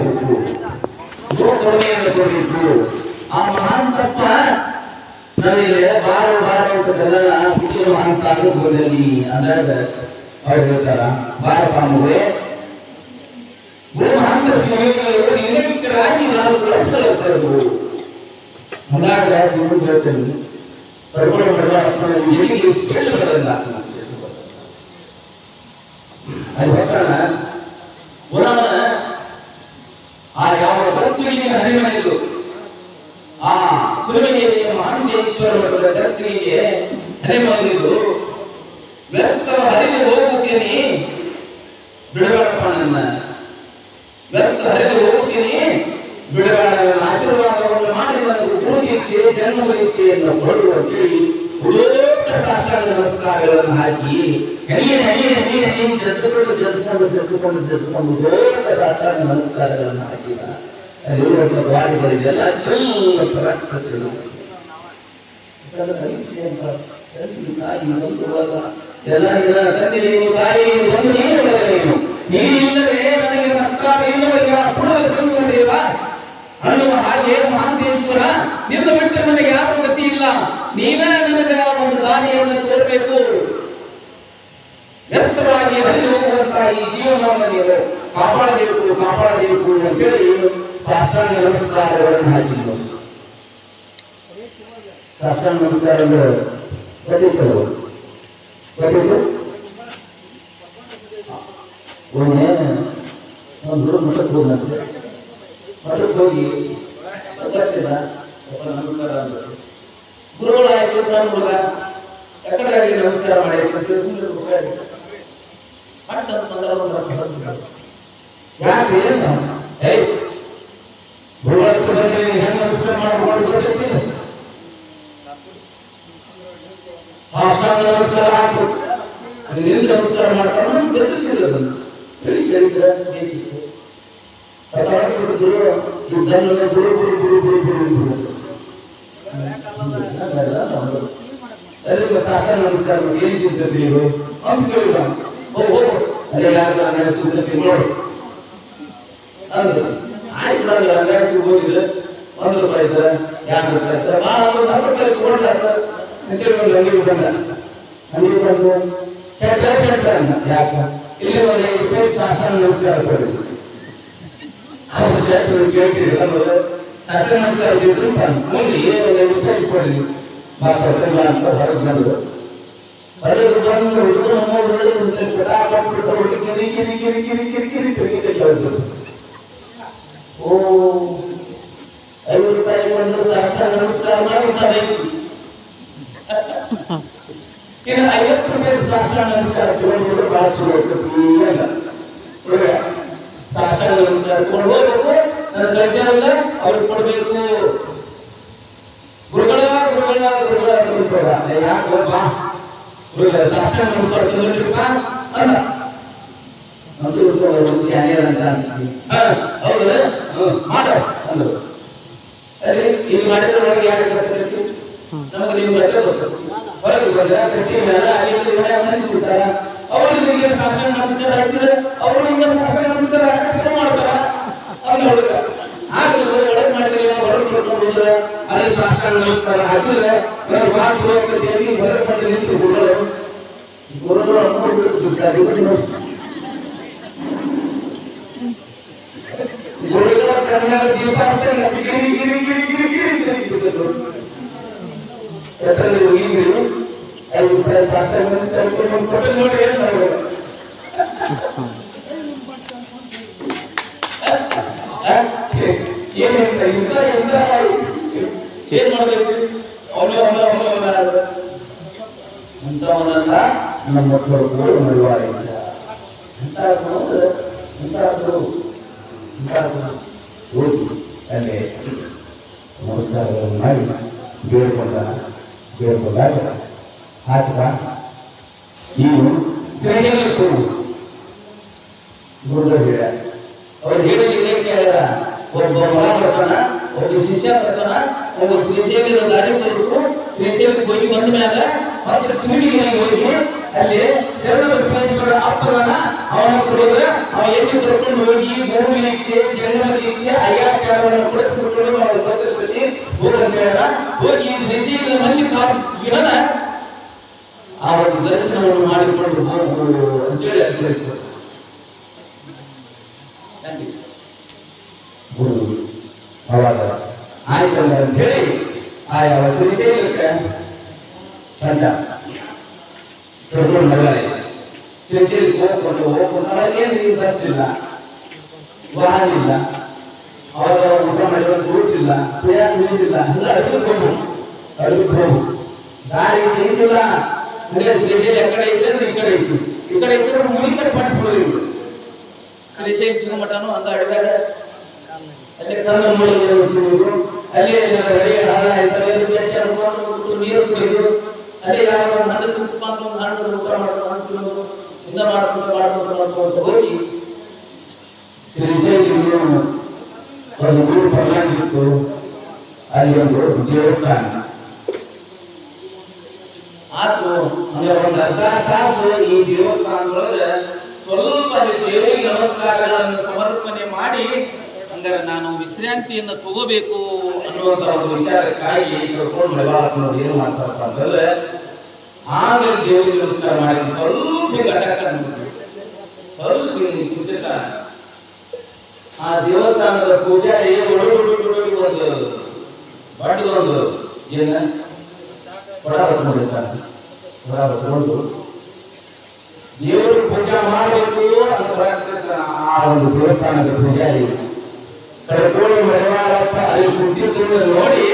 ಕೊಡಬೇಕು ಭೂಮಿಯನ್ನು ಕೊಡಬೇಕು ಆ ಮಹಾನ್ ತಪ್ಪ ನಮಗೆ ಬಾರೋ ಬಾರೋ ಅಂತದೆಲ್ಲ ಶಿಕ್ಷಣ ಮಹಾಂತಾದ್ರು ಬೋಧನಿ ಅಂದಾಗ ಅವ್ರು ಹೇಳ್ತಾರ ಬಾರಪ್ಪ ಮಗುವೆ ಭೂಮಹಾಂತ ಸಮಯಗಳು ನಿಮಿತ್ತರಾಗಿ ನಾವು ಬಳಸಿಕೊಳ್ಳಬೇಕು ಹಂಗಾಗ ಇವರು ಹೇಳ್ತೇನೆ ಪರ್ವಗಳ ಎಲ್ಲಿಗೆ ಸೇರಿಕೊಳ್ಳಲ್ಲ ಅದು ಹೇಳ್ತಾನ ಹರಿಮನೆದು ವ್ಯರ್ಥ ಹರಿದು ಹೋಗುತ್ತೀನಿ. ಬಿಡಬೇಡಪ್ಪ ನನ್ನ ವ್ಯರ್ಥ ಹರಿದು ಹೋಗುತ್ತೀನಿ. ಬಿಡಬೇಡ ನನ್ನ ಆಶೀರ್ವಾದವನ್ನು ಮಾಡಿ ನನಗೆ ಗುರುಗಿಚ್ಚೆ ಜನ್ಮವಿಚ್ಛೆಯನ್ನು ಕೊಡುವ ಕೇಳಿ ಉಲೋಕ ಸಾಷ್ಟಾಂಗ ನಮಸ್ಕಾರಗಳನ್ನು ಹಾಕಿ ಹನಿಯ ಹನಿಯ ಹನಿಯ ಹನಿಯ ಜದ್ದುಕೊಂಡು ಜದ್ದುಕೊಂಡು ಜದ್ದುಕೊಂಡು ಜದ್ದುಕೊಂಡು ಉಲೋಕ ಸಾಷ್ಟಾಂಗ ನಮಸ್ಕಾರಗಳನ್ನು ಹಾಕಿದ ಅಲ್ಲಿರುವಂಥ ದ್ವಾರಿಗಳಿಗೆಲ್ಲ ಸ್ವಲ್ಪ ರಕ್ತ ತಿಳು ಇದರ ಪರೀಕ್ಷೆ ಅಂತ ತಾಯಿ ಎಲ್ಲ ನೀನು ಒಂದು ನೀನು ನೀನಿಲ್ಲದೆ ನನಗೆ ಸರ್ಕಾರ ಇಲ್ಲವಲ್ಲ ಹಾಗೆ ನಿನ್ನ ಬಿಟ್ಟರೆ ನನಗೆ ಯಾರು ಗತಿ ಇಲ್ಲ ನೀವೇ ನನಗೆ ಒಂದು ದಾರಿಯನ್ನು ತೋರಬೇಕು ವ್ಯರ್ಥವಾಗಿ ಹರಿದು ಈ ಜೀವನವನ್ನು ನೀವು ಕಾಪಾಡಬೇಕು ಕಾಪಾಡಬೇಕು ನಮಸ್ಕಾರಗಳನ್ನು ಹಾಕಿದ್ರು ಸಾಷ್ಟಾಂಗ ನಮಸ್ಕಾರಗಳು ಒಮ್ಮೆ ಒಂದು ದೂರ ಹೋಗಿ ನಮಸ್ಕಾರ ಗುರುಗಳ ನಮಸ್ಕಾರ ಮಾಡಿ. ಮಠ ಯಾಕೆ ಏ ಗುರುಗಳ ಹೆಂಗೆ ನಮಸ್ಕಾರ ಮಾಡಿ ಸಾಷ್ಟಾಂಗ ನಮಸ್ಕಾರ ಆಯ್ತು ನಿಲ್ ನಮಸ್ಕಾರ ಮಾಡ್ಕೊಂಡು ಗೆಲ್ಲಿಸಿಲ್ಲ ಅದನ್ನು ಗೆಲ್ಲಿಸಿದ್ರೆ ಗೆಲ್ಲಿಸಿತ್ತು ಯಾರು ನಾನು ಹೋಗಿದ್ರೆ ಒಂದು ರೂಪಾಯಿ ಸರ್ ಎರಡು ರೂಪಾಯಿ ಸರ್ ಭಾಳ ಒಂದು ಹತ್ತು ರೂಪಾಯಿ ಕೊಡಲ್ಲ ಸರ್ ಅಂತ ಹೇಳಿ ಅಂಗಡಿ ಬಂದ ಅಂಗಡಿ ಬಂದು ಶೆಟ್ಟ ಶೆಟ್ಟ ಅಂದ ಯಾಕ ಇಲ್ಲಿ ಒಂದು ಐದು ರೂಪಾಯಿ ಶಾಸನ ನಮಸ್ಕಾರ ಕೊಡಿ ಅವ್ರು ಶಾಸನ ಕೇಳ್ತೀವಿ ಅಂದ್ರೆ ಶಾಸನ ನಮಸ್ಕಾರ ಇದ್ರು ಮುಂದೆ ಒಂದು ಐದು ರೂಪಾಯಿ ಕೊಡಿ ಮಾತಾಡ್ತಿಲ್ಲ ಅಂತ ಹೊರಗೆ ಬಂದು ಹೊರಗೆ ಬಂದು ಹುಡುಗರು ಮೂರು ಹುಡುಗರು ಪಟಾಪಟ್ಟು ಹುಡುಗಿ ಕಿರಿ ಕಿರಿ ಕಿರಿ ಕಿರಿ ಕಿರಿ ಕಿರಿ ಕಿರಿ ಕಿರಿ ಓ ಇನ್ನು ಐವತ್ತು ರೂಪಾಯಿ ಸಾಕ್ಷಾಣ ಜೀವನದಲ್ಲಿ ಬಹಳ ಚಲೋ ಇರ್ತೈತಿ ಅಲ್ಲ ಸಾಕ್ಷಾಣ ಕರ್ಕೊಂಡು ಹೋಗ್ಬೇಕು. ನನ್ನ ಕಳಿಸ್ಯಾರಲ್ಲ, ಅವ್ರಿಗೆ ಕೊಡ್ಬೇಕು. ಗುರುಗಳ ಗುರುಗಳ ಗುರುಗಳ ಯಾಕೆ ಯಾಕಪ್ಪ? ಗುರುಗಳ ಸಾಕ್ಷಾಣ ರೂಪಾಯಿ ಅಲ್ಲ. ಅದು ಅಂತ ಹೌದು. ಮಾಡ ಅಂದ್ರು ಅದೇ ಇಲ್ಲಿ ಮಾಡಿದ್ರೆ ಒಳಗೆ ಯಾರಿಗೆ ನಮಗೆ ನಿಮ್ಗೆ ಗೊತ್ತಿಲ್ಲ ಹೊರಗೆ ಬಂದ ಕಟ್ಟಿನ ಐದು ಬಿಡ್ತಾರ. ಅವರು ನಿಮಗೆ ಸಾಕ್ಷಣ ನಮಸ್ಕಾರ ಹಾಕಿದ್ರೆ ಅವರು ನಿಮ್ಗೆ ಸಾಕ್ಷಣ ನಮಸ್ಕಾರ ಹಾಕಿದ್ರೆ ಮಾಡ್ತಾರ. ಅವ್ನು ನೋಡಿದ ಆಗಲಿ ಒಳಗೆ ಹೊರಗೆ ಅಲ್ಲಿ ನಮಸ್ಕಾರ ಹಾಕಿದ್ರೆ ಮಾತು ದೇವಿ ಹೊರಗೆ ಯಾಕಂದ್ರೆ ಹೋಗಿದ್ರು ಐದು ರೂಪಾಯಿ ಶಾಸ್ತ್ರ ನಮಸ್ಕಾರ ಒಂದು ಕೊಟ್ಟು ನೋಡಿ ಏನ್ ಮಾಡ್ಬೇಕು ಏನಿಲ್ಲ ಇಂಥ ಎಂತ ಏನ್ ಮಾಡ್ಬೇಕು ಅವನೇ ಅವನ ಅವನ ಅವನ ನಮ್ಮ ಮಕ್ಕಳು ಕೂಡ ಎಂತ ಗುರು ಎಂತ ಗುರು ಹೋಗಿ ಅಲ್ಲಿ ನಮಸ್ಕಾರಗಳನ್ನು ಮಾಡಿ ಬೇಡ್ಕೊಂಡ ಬೇಡ್ಕೊಂಡಾಗ ಆತ ನೀನು ಶ್ರೇಷ್ಠ ಗುರುಗಳು ಹೇಳ ಅವ್ರು ಹೇಳಿದ್ರೆ ಕೇಳಿದ ಒಬ್ಬ ಮಗ ಬರ್ತಾನ ಒಬ್ಬ ಶಿಷ್ಯ ಬರ್ತಾನ ಒಬ್ಬ ಶ್ರೀಶೈಲದ ದಾರಿ ತೋರಿಸು ಶ್ರೀಶೈಲಕ್ಕೆ ಹೋಗಿ ಬಂದ ಮ್ಯಾಲ ಮತ್ತೆ ಸಿಮಿಡಿಗೆ ಹೋಗಿ ಅಲ್ಲಿ ಶರಣಬಸವೇಶ್ವರ ಅಪ್ಪನ ಅವನ ಕೊಡೋದ್ರೆ ಅವ ಎಲ್ಲಿ ಕರ್ಕೊಂಡು ಹೋಗಿ ಭೂಮಿ ಇಚ್ಛೆ ಜಂಗಮ ಇಚ್ಛೆ ಅಯ್ಯಾಚಾರವನ್ನು ಕೂಡ ತಿಳ್ಕೊಂಡು ಅವ್ರ ಭದ್ರದಲ್ಲಿ ಹೋಗಂತ ಹೇಳ ಹೋಗಿ ದೇಶೀಯ ಮಂದಿ ಇವನ ಆ ಒಂದು ದರ್ಶನವನ್ನು ಮಾಡಿಕೊಂಡು ಹೋಗು ಅಂತೇಳಿ ಗುರು ಅವಾಗ ಆಯ್ತಲ್ಲ ಅಂತ ಹೇಳಿ ಆ ಯಾವ ಶ್ರೀಶೈಲಕ್ಕೆ ತಂಡ ಕರ್ಕೊಂಡು ಮಗಳ ಶ್ರೀಶೈಲಕ್ಕೆ ಹೋಗ್ಕೊಂಡು ಹೋಗ್ಕೊಂಡು ಏನು ನೀವು ಇಲ್ಲ ವಾಹನ ಇಲ್ಲ ಅವಾಗ ಊಟ ಮಾಡಿರೋದು ರೂಟ್ ಇಲ್ಲ ಕುಡಿಯಾಕ ಅಂದ್ರೆ ಅಡುಗೆ ಹೋಗು ದಾರಿ ಸಿಗಿಲ್ಲ ಅಂದ್ರೆ ಶ್ರೀಶೈಲ ಆ ಕಡೆ ಇದ್ರೆ ಈ ಕಡೆ ಇತ್ತು ಈ ಕಡೆ ಇದ್ರೆ ಮುಳಿ ಕಡೆ ಪಟ್ಟು ಶ್ರೀಶೈಲ ಸಿಗುಮಠನು ಅಂತ ಹೇಳಿದಾಗ, ಅಲ್ಲಿ ಕಣ್ಣು ಮುಳುಗಿದ್ರು ಅಲ್ಲಿ ಹೊಳೆಯ ಹಾಳ ಇರ್ತವೆ ನೀರು ಕುಡಿದು ಅಲ್ಲಿ ಯಾರು ಮನಸ್ಸು ಅಂತ ಊಟ ಮಾಡ್ಕೊಂಡು ಇಂದ ಮಾಡ್ಕೊಂಡು ಮಾಡ್ಕೊಂಡು ಮಾಡ್ಕೊಂಡು ಹೋಗಿ ಶ್ರೀಶೈಲ ಪರ್ಲಾಗಿತ್ತು ಅಲ್ಲಿ ಒಂದು ದೇವಸ್ಥಾನ ಆತು ಅಂದ್ರೆ ಒಂದು ಅರ್ಧ ತಾಸು ಈ ದೇವಸ್ಥಾನದೊಳಗೆ ಸ್ವಲ್ಪ ದೇವರಿಗೆ ನಮಸ್ಕಾರಗಳನ್ನು ಸಮರ್ಪಣೆ ಮಾಡಿ, ಹಂಗಾರೆ ನಾನು ವಿಶ್ರಾಂತಿಯನ್ನ ತಗೋಬೇಕು ಅನ್ನುವಂತ ಒಂದು ವಿಚಾರಕ್ಕಾಗಿ ಕರ್ಕೊಂಡು ಏನು ಮಾಡ್ತಾರಪ್ಪ ಅಂತಂದ್ರೆ, ಆಮೇಲೆ ದೇವರಿಗೆ ನಮಸ್ಕಾರ ಮಾಡಿ, ಸ್ವಲ್ಪ ಘಟಕ ಸ್ವಲ್ಪ ಕೂತಿರ್ತಾನೆ ಆ ದೇವಸ್ಥಾನದ ಪೂಜಾರಿ ಒಂದು ಒಂದು ಏನ ಕೊಡ ಹೊತ್ಕೊಂಡಿರ್ತಾನೆ ಕೊಡ ಹೊತ್ಕೊಂಡು ದೇವರು ಪೂಜೆ ಮಾಡಬೇಕು ಅಂತ ಆ ಒಂದು ದೇವಸ್ಥಾನದ ಪೂಜಾರಿ ಕರ್ಕೊಂಡು ಮರವಾಳಪ್ಪ ಅಲ್ಲಿ ಕುಟ್ಟಿದ್ದು ನೋಡಿ